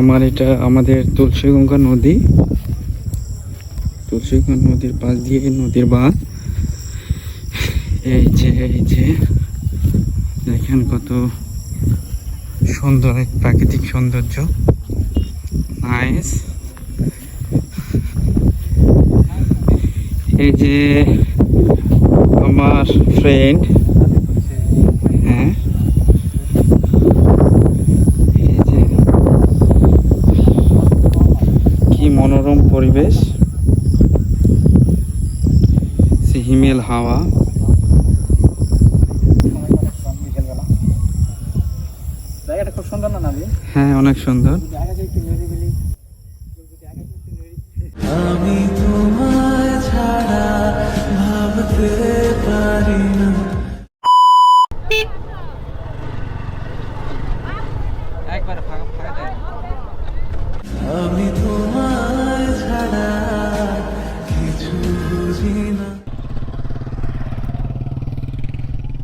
আমার এটা আমাদের তুলসীগঙ্গা নদী। তুলসীগঙ্গা নদীর পাশ দিয়ে নদীর বাঁধ। এই যে এই যে, দেখেন কত সুন্দর এক প্রাকৃতিক সৌন্দর্য। নাইস এই যে আমার ফ্রেন্ড হ্যাঁ এই যে কি মনোরম পরিবেশ সে হিমেল হাওয়া। জায়গাটা খুব সুন্দর না নামি হ্যাঁ অনেক সুন্দর। আমি তোমায় ছাড়া ভাবতে পারি না। আমি তোমায়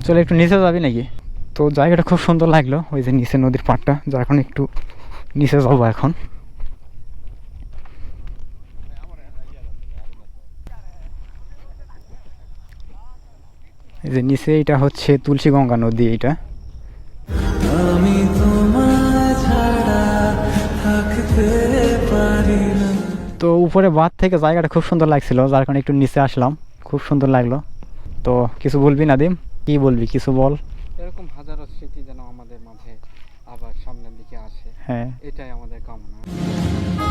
চলে একটু নিচে যাবি নাকি? তো জায়গাটা খুব সুন্দর লাগল ওই যে নিচে নদীর পাড়টা যা এখন একটু নিচে যাব এখন। এই যে নিচে এটা হচ্ছে তুলসী গঙ্গা নদী এটা আমি তো উপরে বাঁধ থেকে জায়গাটা খুব সুন্দর লাগছিল যার কারণে একটু নিচে আসলাম খুব সুন্দর লাগল। তো কিছু বলবি নাদিম? কি বলবি কিছু বল? এরকম হাজারো স্মৃতি যেন আমাদের মাঝে আবার সামনের দিকে আসে। হ্যাঁ। এটাই আমাদের কামনা।